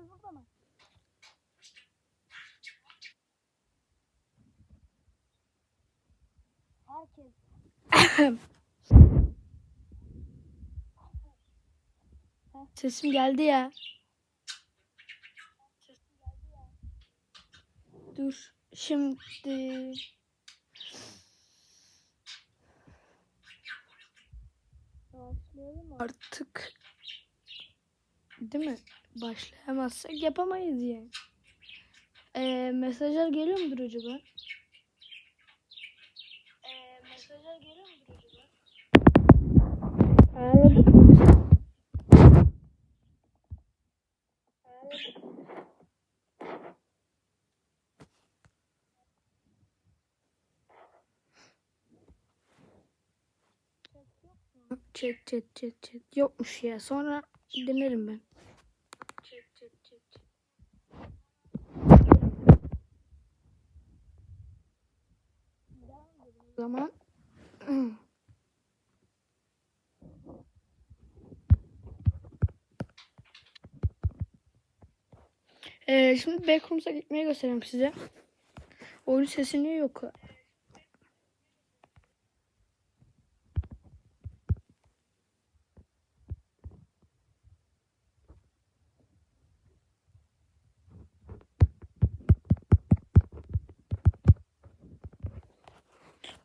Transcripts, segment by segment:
Herkes burada mı? Herkes. Sesim geldi ya. Dur. Şimdi artık değil mi? Başlayamazsak yapamayız yani. Ee, mesajlar geliyor mudur acaba? Ee, mesajlar geliyor mudur acaba? Ayarladık mı? Ayarladık. Chat chat chat chat yokmuş ya. Sonra denerim ben. Chat chat chat. chat. O zaman Ee, şimdi Backrooms'a gitmeye göstereyim size. Oyun sesini yok.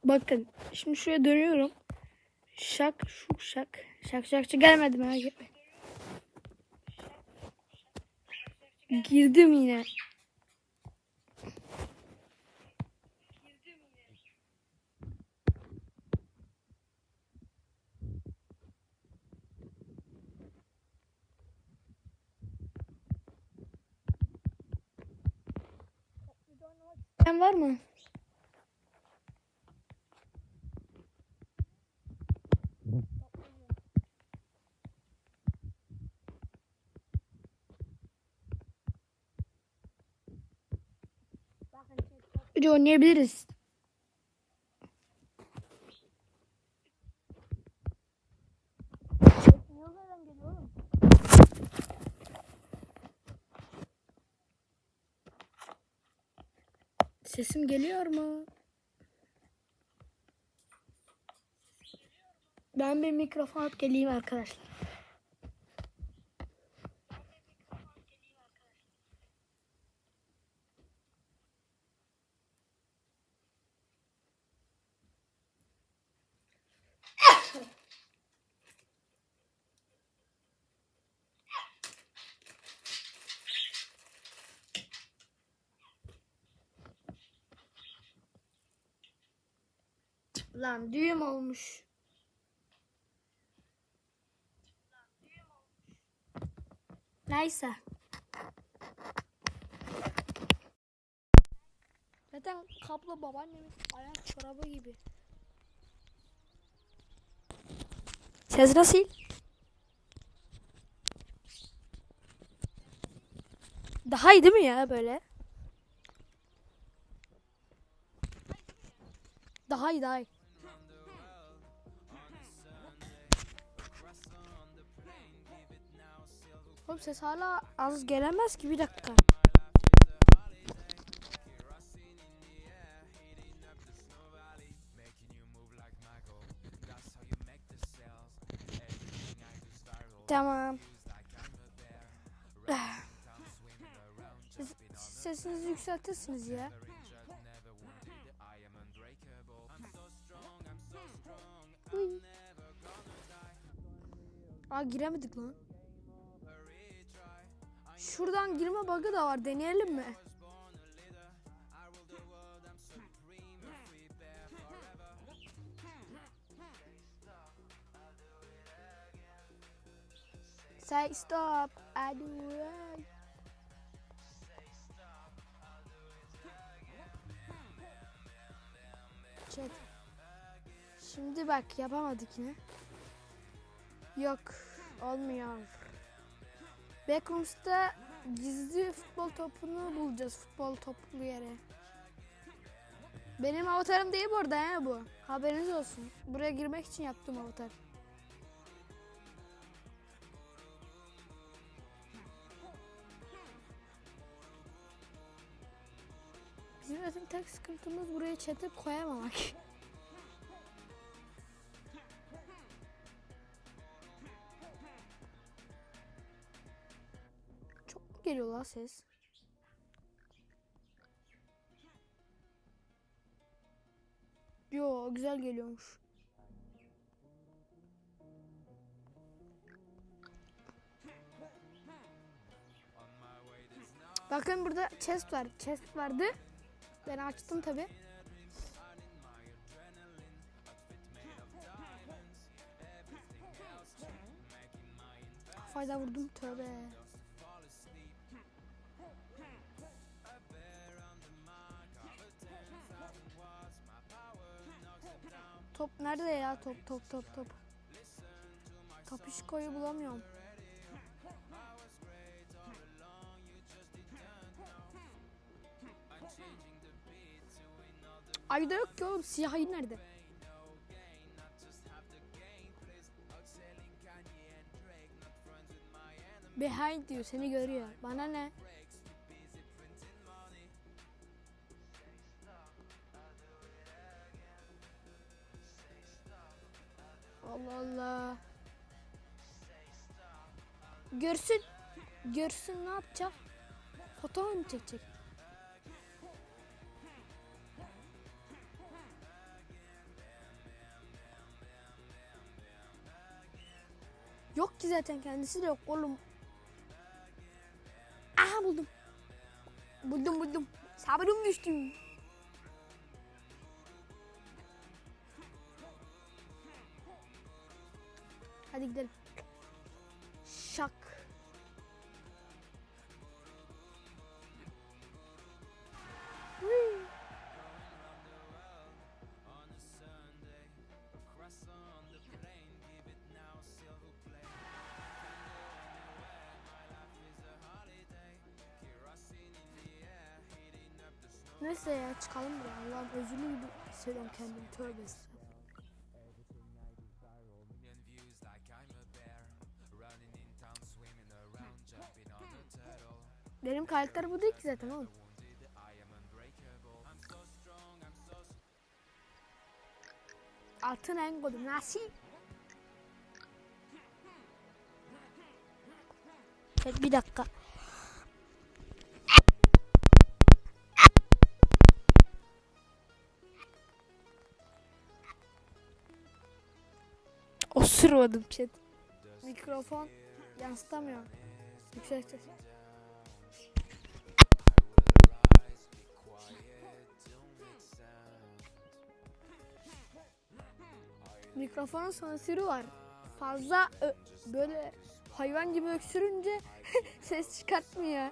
Bakın şimdi şuraya dönüyorum. Şak şuk şak. Şak şak şak gelmedi merak etme. Girdim yine. Sen var mı? Bakın chat. Hadi oynayabiliriz. Sesim geliyor mu? Ben bir mikrofon alıp geleyim arkadaşlar. Lan düğüm olmuş. Neyse. Zaten kablo babaannemin ayak çorabı gibi. Ses nasıl? Daha iyi değil mi ya böyle? Daha iyi daha iyi. Oğlum ses hala az gelemez ki bir dakika. Tamam. Sesinizi yükseltirsiniz ya. Aa giremedik lan. Şuradan girme bug'ı da var. Deneyelim mi? Say stop. I do right. Chat. Şimdi bak yapamadık yine. Yok. Olmuyor. Backrooms'ta gizli futbol topunu bulacağız. Futbol toplu yere. Benim avatarım değil bu arada ya bu. Haberiniz olsun. Buraya girmek için yaptım avatar. Bizim zaten tek sıkıntımız buraya çatıp koyamamak. geliyor la ses? Yo güzel geliyormuş. Bakın burada chest var. Chest vardı. Ben açtım tabi. Fayda vurdum tövbe. Top nerede ya? Top top top top. Tapişkoyu bulamıyorum. Ayda yok ki oğlum. Siyah nerede? Behind diyor. Seni görüyor. Bana ne? Allah Allah. Görsün. Görsün ne yapacak? Foto mu çekecek? Yok ki zaten kendisi de yok oğlum. Aha buldum. Buldum buldum. Sabrım düştü. Hadi gidelim. Şak. Neyse ya çıkalım buraya. Allah'ım özürlü gibi hissediyorum kendimi. Tövbe karakter bu değil ki zaten oğlum. Altın en kodum nasıl? Evet, bir dakika. Osurmadım chat. Mikrofon yansıtamıyor. Yüksek ses. Mikrofonun sansürü var. Fazla böyle hayvan gibi öksürünce ses çıkartmıyor.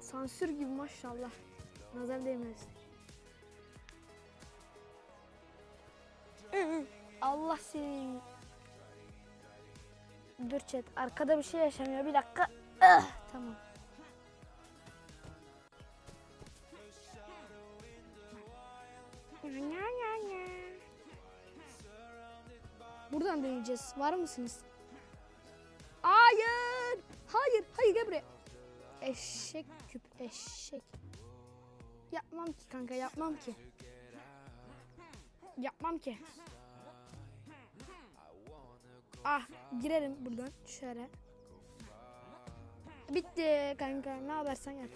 Sansür gibi maşallah. Nazar değmesin. Allah senin. Dur chat. Arkada bir şey yaşanıyor. Bir dakika. Tamam. Buradan döneceğiz. Var mısınız? Hayır. Hayır. Hayır gel buraya. Eşek küp. Eşek. Yapmam ki kanka. Yapmam ki. Yapmam ki. Ah girerim buradan şöyle. Bitti kanka ne habersen yap.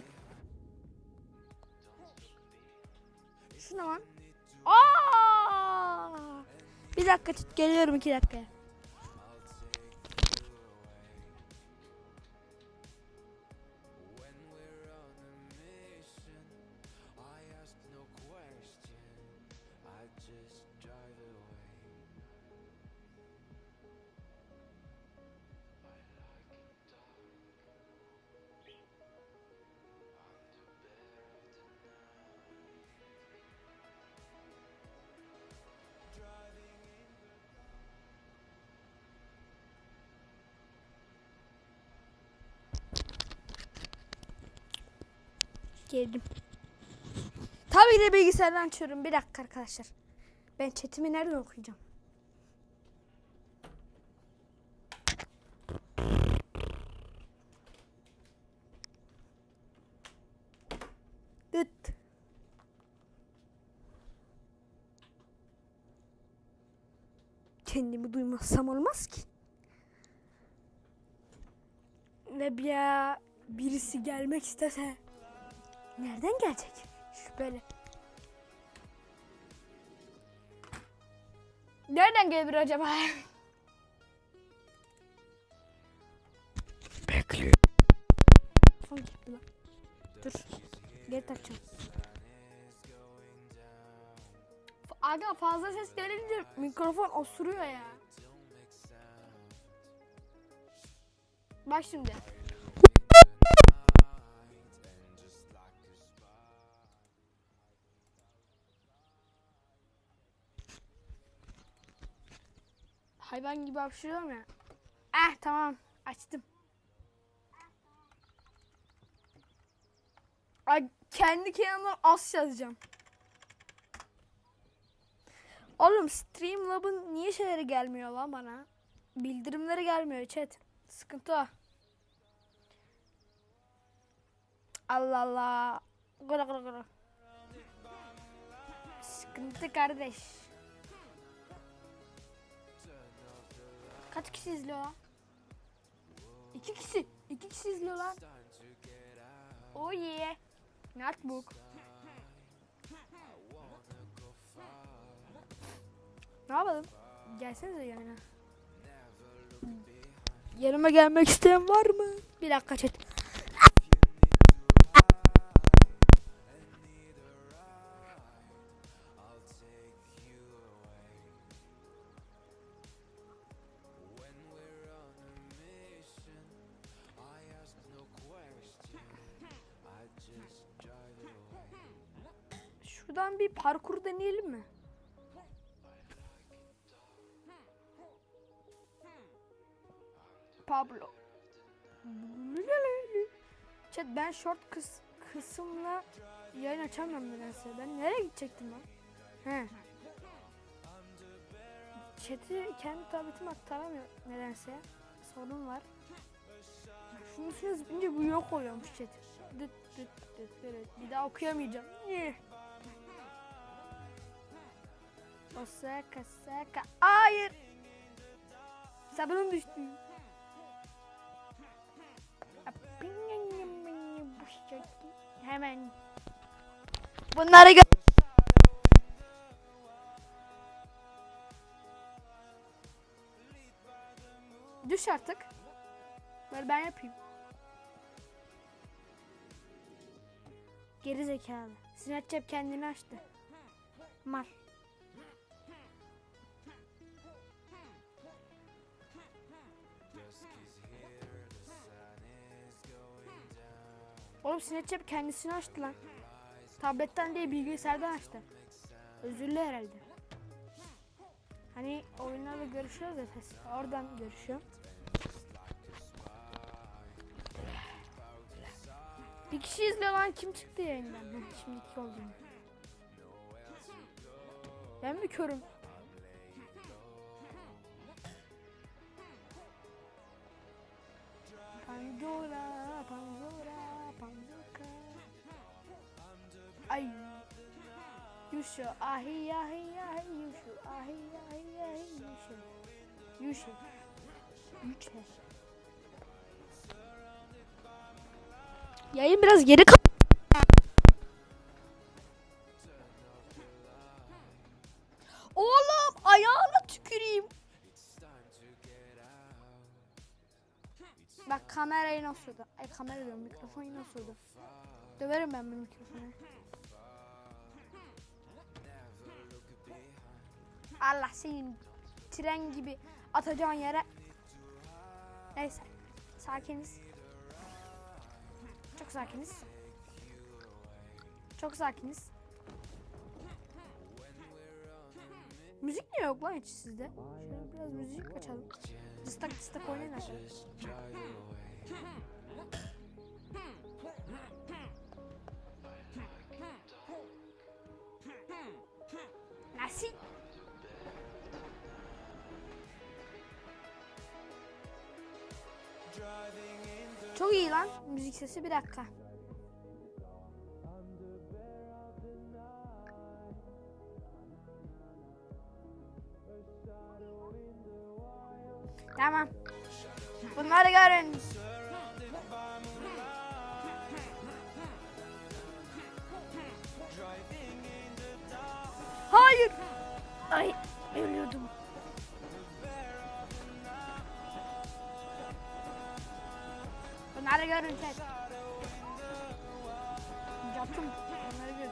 Şu ne lan? Aa! Bir dakika tut geliyorum iki dayak yedim. Tabii de bilgisayardan açıyorum. Bir dakika arkadaşlar. Ben chatimi nereden okuyacağım? Gıt. Kendimi duymazsam olmaz ki. Ve bir birisi gelmek istese nereden gelecek? Şüpheli. Nereden gelir acaba? Bekliyor. Son gitti lan. Dur. Geri takacağım. Aga fazla ses gelince mikrofon osuruyor ya. Bak şimdi. Hayvan gibi hapşırıyorum ya. Eh tamam açtım. Ay kendi kendime as yazacağım. Oğlum Streamlab'ın niye şeyleri gelmiyor lan bana? Bildirimleri gelmiyor chat. Sıkıntı o. Allah Allah. Gıra gıra gıra. Sıkıntı kardeş. Kaç kişi izliyor lan? İki kişi. İki kişi izliyor lan. Oh yeah. Notebook. Ne yapalım? Gelsenize yanına. Yanıma gelmek isteyen var mı? Bir dakika chat. Şuradan bir parkur deneyelim mi? Pablo. Chat ben short kıs kısımla yayın açamıyorum nedense. Ben nereye gidecektim lan? He. Chat'i kendi tabletime aktaramıyor nedense. Sorun var. Şunun üstüne zıplayınca bu yok oluyormuş chat. Bir daha okuyamayacağım. Niye? Osaka, Osaka. Hayır. Sabunum düştü. Hemen. Bunları gö Düş artık. Ver ben yapayım. Geri zekalı. Snapchat kendini açtı. Mal. Oğlum Snapchat kendisini açtı lan. Tabletten değil bilgisayardan açtı. Özürlü herhalde. Hani oyunlarla görüşüyoruz ya ses. Oradan görüşüyorum. Bir kişi izliyor lan kim çıktı yayından? Şimdi iki oldu. Ben mi körüm? Pandora, Ay. Yuşu, ahi, ahi, ahi, yuşu, ahi, ahi, ahi, yuşu. Yuşu. Yuşu. Yayın biraz geri kal. Oğlum ayağına tüküreyim. Bak kamerayı nasıl da? Ay kamera diyorum mikrofonu nasıl da? Döverim ben bu mikrofonu. Allah senin tren gibi atacağın yere. Neyse. Sakiniz. Çok sakiniz. Çok sakiniz. Müzik niye yok lan hiç sizde? Şöyle biraz müzik açalım. Cıstak cıstak oynayın. Çok iyi lan müzik sesi bir dakika. Tamam. Bunları görün. Hayır. Ay ölüyordum. Bunları görün sen. Yaptım. Bunları görün.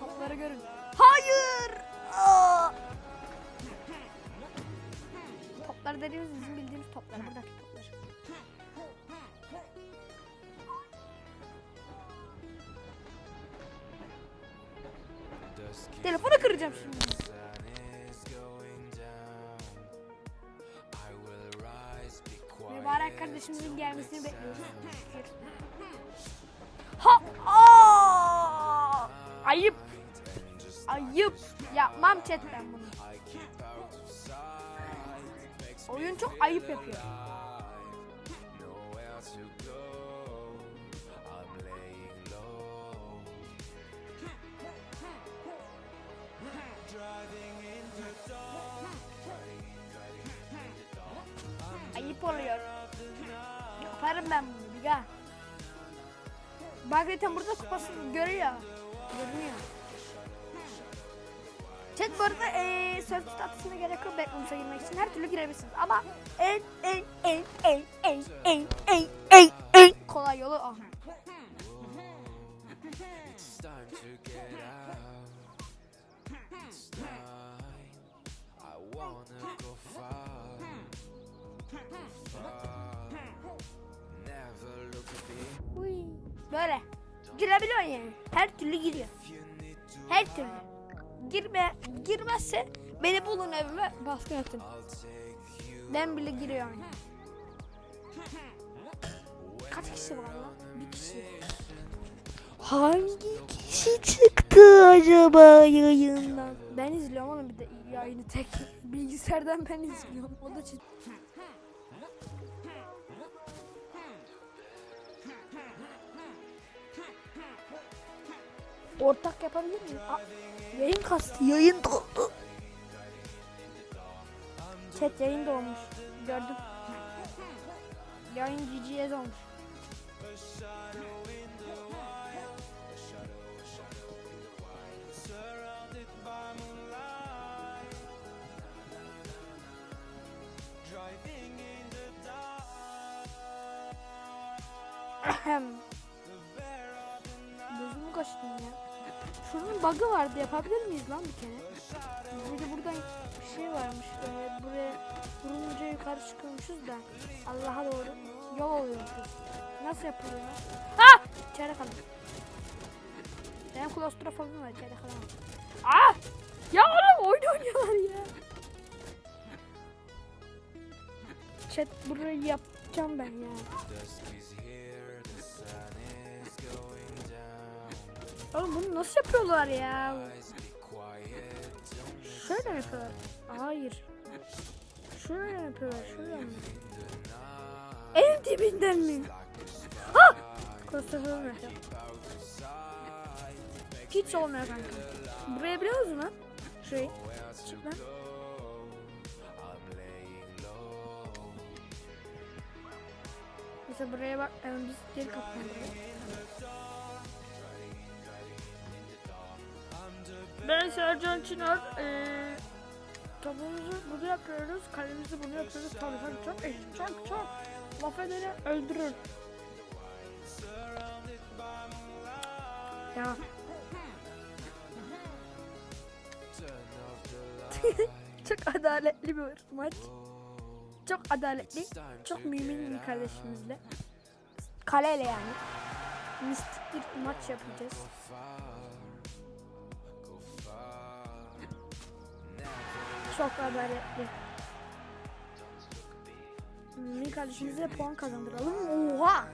Topları görün. Hayır. Aa! Toplar dediğimiz bizim bildiğimiz toplar. Buradaki toplar. Telefonu kıracağım şimdi. Kardeşimizin gelmesini bekliyoruz. Ha! Aa! Ayıp. Ayıp. Yapmam chat ben bunu. Oyun çok ayıp yapıyor. Ayıp oluyor. Yaparım ben bunu bir. Bak zaten burada kupası görüyor. Görünüyor. Chat bu arada eee sözlü statüsüne gerek yok Backrooms'a girmek için her türlü girebilirsiniz ama en en en en en en en en en kolay yolu ah. Time. I. Uy. Böyle girebiliyor yani her türlü giriyor. Her türlü. Girme, girmezse beni bulun evime baskın atın. Ben bile giriyorum. Kaç kişi var lan? Bir kişi. Hangi kişi çıktı acaba yayından? Ben izliyorum onu bir de yayını tek bilgisayardan ben izliyorum. O da çıktı. Ortak yapabilir miyim? Aa, yayın kastı. Yayın doldu. Chat yayın dolmuş. Gördüm. Yayın GGS olmuş. Ahem. Gözümü kaçtım ya. Şunun bug'ı vardı yapabilir miyiz lan bir kere? Bir de buradan bir şey varmış. Ee, buraya vurunca yukarı çıkıyormuşuz da Allah'a doğru yol oluyormuşuz. Nasıl yapılıyor? Ha! İçeride kalın. Benim klostrofobim var içeride kalamam. Ah! Ya oğlum oyun oynuyorlar ya. Chat burayı yapacağım ben ya. Oğlum bunu nasıl yapıyorlar ya? Şöyle mi yapıyorlar? Hayır. Şöyle mi yapıyorlar? Şöyle mi? En dibinden mi? Ha! Klostrofobim var. Hiç olmuyor kanka. Buraya biliyor musun lan? Şurayı. Çık. Mesela buraya bak. Yani biz geri kapatmalıyız. Ben Sercan Çınar. Ee, topumuzu bunu yapıyoruz. Kalemizi bunu yapıyoruz. Tabii çok eşit. Çok çok. Laf edeni öldürür. Ya çok adaletli bir maç. Çok adaletli. Çok mümin bir kardeşimizle. Kaleyle yani. Mistik bir maç yapacağız. Çok adaletli. Mümin kardeşimize puan kazandıralım. Oha!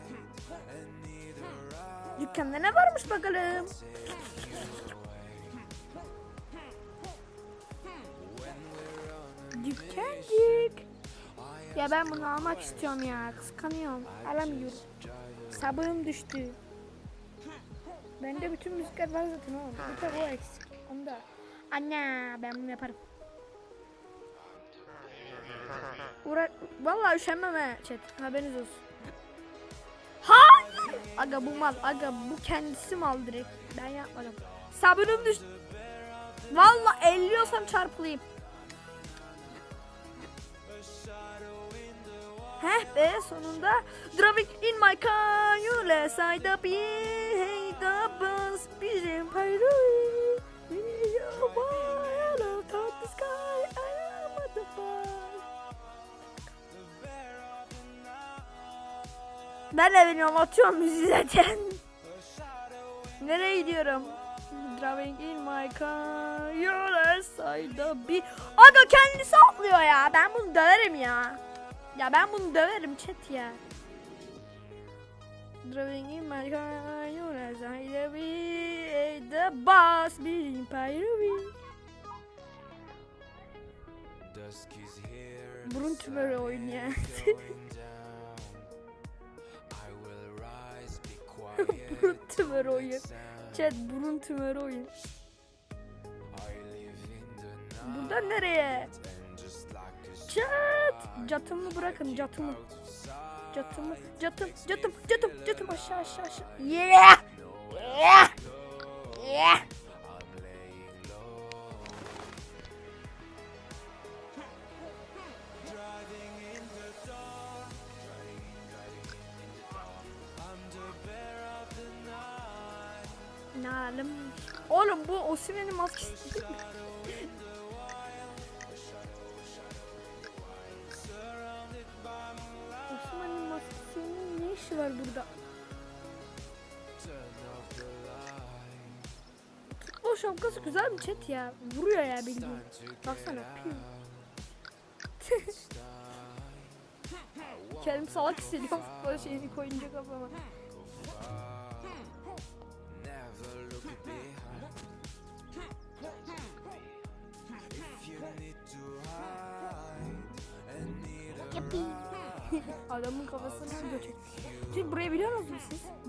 Dükkanda ne varmış bakalım. Dükkancık. Ya ben bunu almak istiyorum ya. Kıskanıyorum. Alamıyorum. Sabrım düştü. Bende bütün müzikler var zaten oğlum. Bir tek o eksik. Onu da. Anne ben bunu yaparım. Uğra Vallahi üşenmem he chat. Haberiniz olsun. Hayır. Aga bu mal. Aga bu kendisi mal direkt. Ben yapmadım. Sabırım düş. Vallahi elliyorsam çarpılayım. Heh be sonunda Driving in my car You let side up Hey the bus Bizim payruy Hello Ben de bilmiyorum atıyorum müziği zaten. Nereye gidiyorum? Driving in my car, you're side bir. Aga kendisi atlıyor ya. Ben bunu döverim ya. Ya ben bunu döverim chat ya. Driving in my car, you're side bir. The bus being here. Burun tümörü oyun ya. Burun tümörü oyun. Chat burun tümörü oyun. Buradan nereye? Chat! Catımı bırakın catımı. Catımı, catım, catım, catım, catım aşağı aşağı aşağı. Yeah! Yeah! Yeah! Nalim. Oğlum bu Osimhen'in maskesi değil mi? Osimhen'in maskesinin ne işi var burada? Futbol şapkası güzel bir chat ya. Vuruyor ya bildiğin. Baksana. Kendimi salak hissediyorum futbol şeyini koyunca kafama.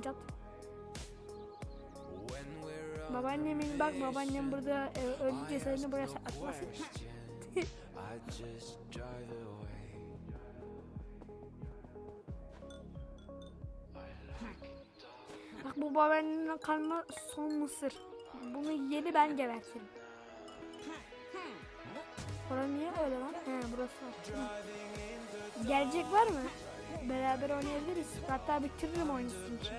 Cat. Babaannemin bak babaannem burada e, öldü cesedini buraya away. Bak bu babaannemin kalma son mısır. Bunu yeni ben gebertirim. Orada niye öyle lan? He burası var. Gelecek var mı? Beraber oynayabiliriz. Hatta bitiririm oyunu sizin için.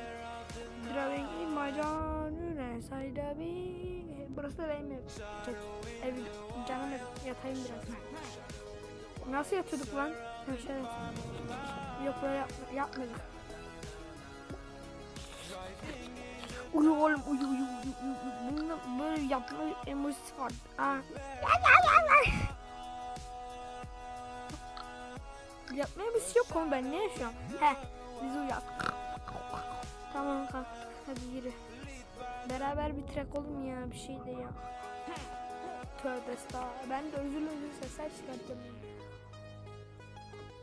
Driving in my canine sayda bir. Burası da benim evim. Çek. Evim. Canım evim. Yatayım biraz. Nasıl yatıyorduk lan? Şöyle. Yok böyle yapma, yapmadık. Uyu oğlum uyu uyu uyu uyu. Bunda böyle yapma emojisi var. Ha. Yapma emojisi yok oğlum ben ne yaşıyorum? He biz uyak. Tamam kalk hadi yürü. Beraber bitirek oğlum ya bir şey de ya. Tövbe estağfurullah. Ben de özür özür sesler çıkartacağım.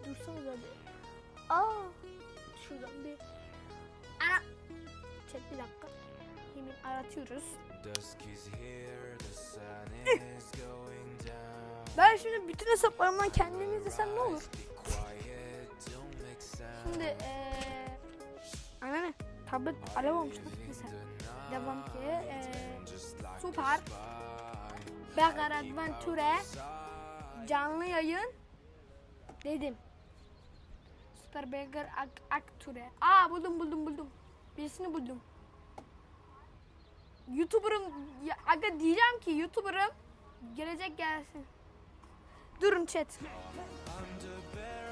Dursanız hadi. Aa, şuradan bir ara. Çek bir dakika. Hemen aratıyoruz. Ben şimdi bütün hesaplarımdan kendimi izlesem ne olur? Şimdi eee... Anne tablet alev olmuş. Neyse. Devam ki eee... Süper. Begar Adventure canlı yayın dedim. Süper Begar Ak Akture. Aa buldum buldum buldum. Birisini buldum. YouTuber'ım aga diyeceğim ki YouTuber'ım gelecek gelsin. Durun chat.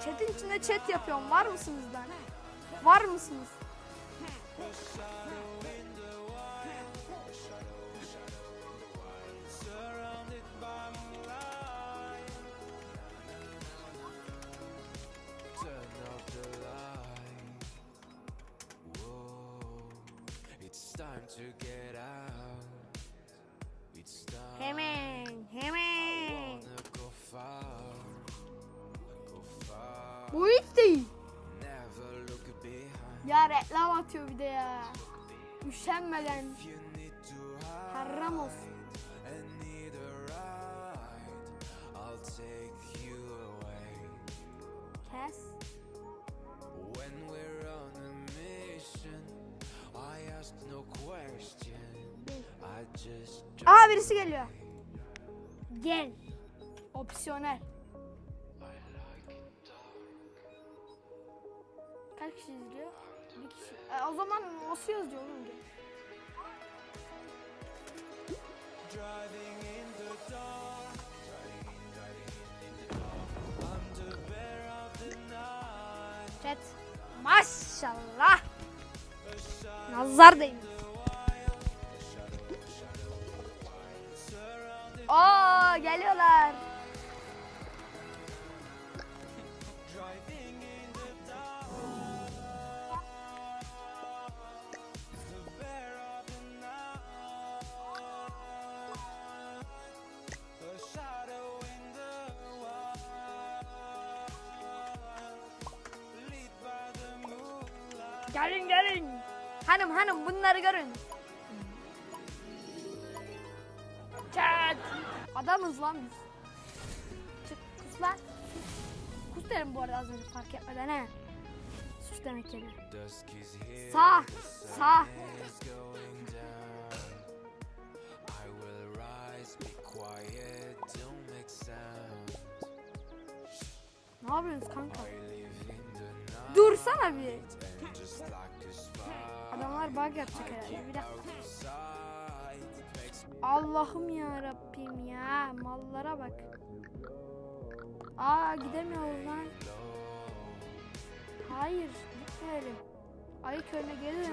Chat'in içinde chat yapıyorum. Var mısınız lan? Var mısınız? Turn off Never look behind. Ya reklam atıyor bir de ya. Üşenmeden haram olsun. and need a ride, I'll take Kaç kişi izliyor? Bir kişi. E, o zaman nasıl yazıyor oğlum? driving in the dark. Chat. Maşallah. Nazar değmiş. Oo geliyorlar. Gelin gelin. Hanım hanım bunları görün. Chat. Adamız lan biz. Çık kus lan. Kus derim bu arada az önce fark etmeden he. Sus demek here. Sağ. Sağ. Ne yapıyorsunuz kanka? Dursana bir. Adamlar bug yapacak herhalde. Bir dakika. Allah'ım ya Rabbim ya. Mallara bak. Aa gidemiyoruz lan. Hayır gitmeyelim. Ayı köyüne geri.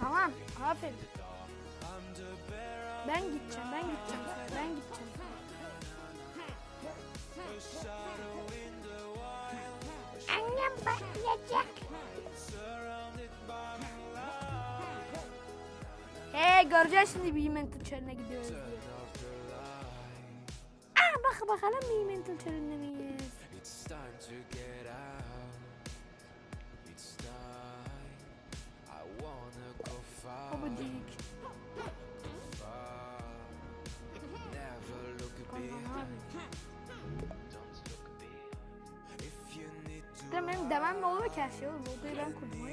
Tamam aferin. Ben gideceğim ben gideceğim. Ben gideceğim. Annem patlayacak. Hey göreceğiz şimdi bir mental çölüne gidiyoruz diye. Aa bak bakalım bir mental çölünde miyiz? It's mi? Benim demem mi olur ki her şey oğlum? Odayı ben kurdum.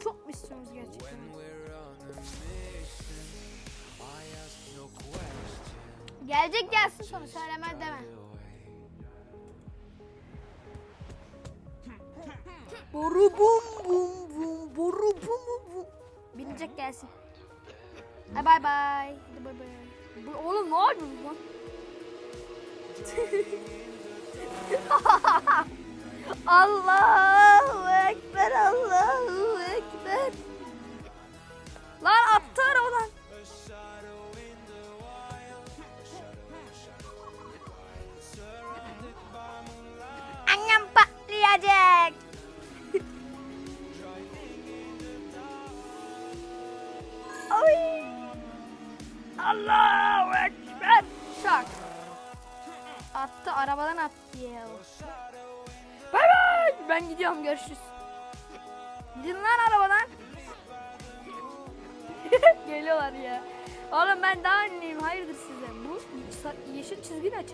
Çok mu istiyorsunuz gerçekten? Gelecek gelsin sonra söylemez deme. Boru bum bum bum boru bum bum bum. Binecek gelsin. Bay. Hadi bay bay. Bu- Oğlum ne yapıyorsun lan? Allahu Ekber Allahu Ekber. Arabadan attı ya. Bay bay. Ben gidiyorum görüşürüz. Gidin lan arabadan. Geliyorlar ya. Oğlum ben daha ünlüyüm hayırdır size. Bu yeşil çizgi ne?